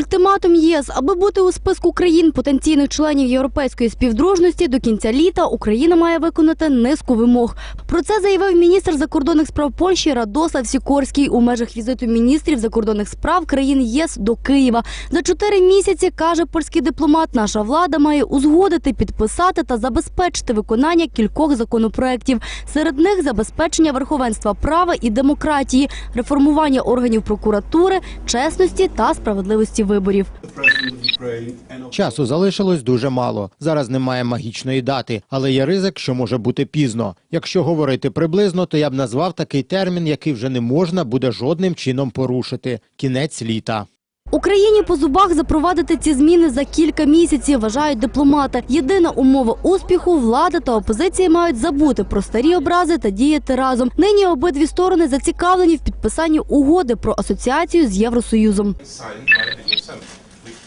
Ультиматум ЄС, аби бути у списку країн потенційних членів європейської співдружності до кінця літа Україна має виконати низку вимог. Про це заявив міністр закордонних справ Польщі Радослав Сікорський у межах візиту міністрів закордонних справ країн єС до Києва. За чотири місяці каже польський дипломат, наша влада має узгодити, підписати та забезпечити виконання кількох законопроєктів. Серед них забезпечення верховенства права і демократії, реформування органів прокуратури, чесності та справедливості виборів. Часу залишилось дуже мало. Зараз немає магічної дати, але є ризик, що може бути пізно. Якщо говорити приблизно, то я б назвав такий термін, який вже не можна буде жодним чином порушити кінець літа. Україні по зубах запровадити ці зміни за кілька місяців, вважають дипломати. Єдина умова успіху влада та опозиція мають забути про старі образи та діяти разом. Нині обидві сторони зацікавлені в підписанні угоди про асоціацію з Євросоюзом.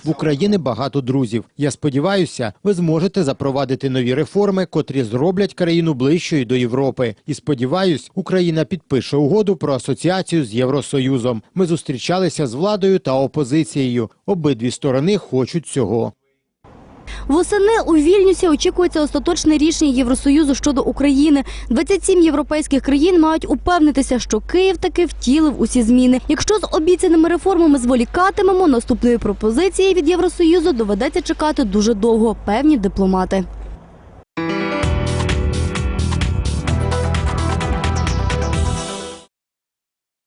В Україні багато друзів. Я сподіваюся, ви зможете запровадити нові реформи, котрі зроблять країну ближчою до Європи. І сподіваюсь, Україна підпише угоду про асоціацію з Євросоюзом. Ми зустрічалися з владою та опозицією. Обидві сторони хочуть цього. Восени у Вільнюсі очікується остаточне рішення Євросоюзу щодо України. 27 європейських країн мають упевнитися, що Київ таки втілив усі зміни. Якщо з обіцяними реформами зволікатимемо, наступної пропозиції від Євросоюзу доведеться чекати дуже довго, певні дипломати.